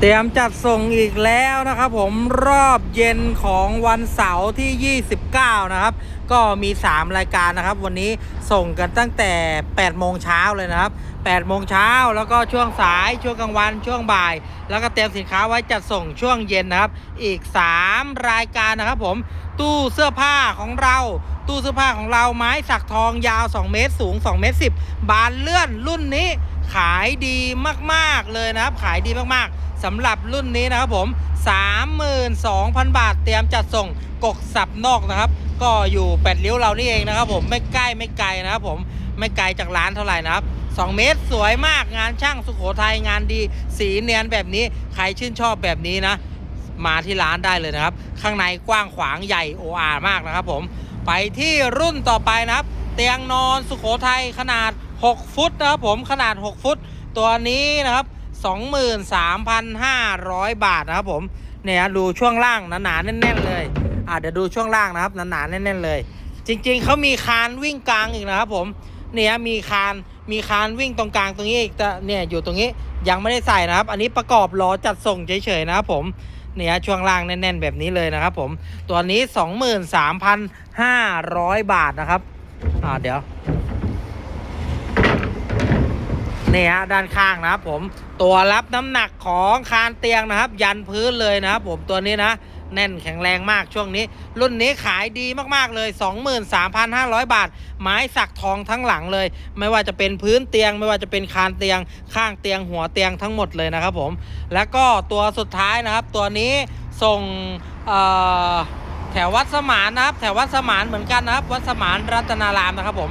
เตรียมจัดส่งอีกแล้วนะครับผมรอบเย็นของวันเสาร์ที่ 29 นะครับ ก็มี 3 รายการนะครับ วันนี้ส่งกันตั้งแต่ 8 โมงเช้าเลยนะครับ 8 โมงเช้าแล้วก็ช่วงสายช่วงกลางวันช่วงบ่าย แล้วก็เตรียมสินค้าไว้จัดส่งช่วงเย็นนะครับ อีก 3 รายการนะครับผมตู้เสื้อผ้าของเราตู้เสื้อผ้าของเราไม้สักทองยาว 2 เมตรสูง 2 เมตร10 บานเลื่อนรุ่นนี้ขายดีมากๆเลยนะครับ ขายดีมากๆ สำหรับรุ่นนี้นะครับผม 32,000 บาทเตรียมจัดส่งกกสับนอกนะครับ ก็อยู่แปดริ้วเรานี่เองนะครับผมไม่ใกล้ไม่ไกลนะครับผมไม่ไกลจากร้านเท่าไหร่นะครับ2 เมตรสวยมากงานช่างสุโขทัยงานดีสีเนียนแบบนี้ใครชื่นชอบแบบนี้นะ มาที่ร้านได้เลยนะครับ ข้างในกว้างขวางใหญ่โออามากนะครับผมไปที่รุ่นต่อไปนะครับ เตียงนอนสุโขทัยขนาด 6 ฟุตนะครับผมขนาด 6 ฟุต ตัวนี้นะครับ 23,500 บาทนะครับผมเนี่ยดูช่วงล่างหนาๆแน่น ๆ เลยอะเดี๋ยวดูช่วงล่างนะครับหนาๆแน่นๆเลย จริง ๆเขามีคานวิ่งกลางอีกนะครับผมเนี่ยมีคานมีคานวิ่งตรงกลางตรงนี้อีกแต่เนี่ยอยู่ตรงนี้ยังไม่ได้ใส่นะครับ อันนี้ประกอบล้อจัดส่งเฉยๆนะครับผมเนี่ยช่วงล่างแน่น ๆ แบบนี้เลยนะครับผมตัวนี้ 23,500 บาทนะครับอ่าเดี๋ยว นี่ฮะด้านข้างนะครับผมตัวรับน้ำหนักของคานเตียงนะครับ ยันพื้นเลยนะครับผมตัวนี้นะ แน่นแข็งแรงมากช่วงนี้ รุ่นนี้ขายดีมากๆเลย 23,500 บาท ไม้สักทองทั้งหลังเลย ไม่ว่าจะเป็นพื้นเตียง ไม่ว่าจะเป็นคานเตียง ข้างเตียงหัวเตียงทั้งหมดเลยนะครับผมแล้วก็ตัวสุดท้ายนะครับ ตัวนี้ส่งแถววัดสมานนะครับ แถววัดสมานเหมือนกันนะครับ วัดสมานรัตนารามนะครับผม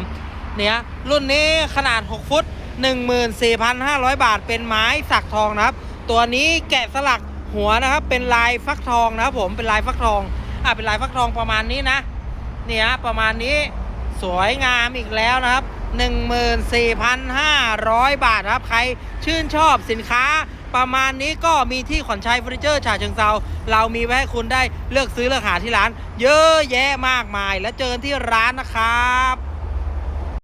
เนี่ยรุ่นนี้ขนาด 6 ฟุต 14,500 บาทเป็นไม้สักทองนะครับ ตัวนี้แกะสลักหัวนะครับ เป็นลายฟักทองนะครับผมเป็นลายฟักทองอ่าเป็นลายฟักทองประมาณนี้นะเนี่ยประมาณนี้สวยงามอีกแล้วนะครับ 14,500 บาทครับ ใครชื่นชอบสินค้าประมาณนี้ก็มีที่ขวัญชัยเฟอร์นิเจอร์ฉะเชิงเซาเรามีไว้ให้คุณได้เลือกซื้อเลือกหาที่ร้าน เยอะแยะมากมาย แล้วเจอกันที่ร้านนะครับ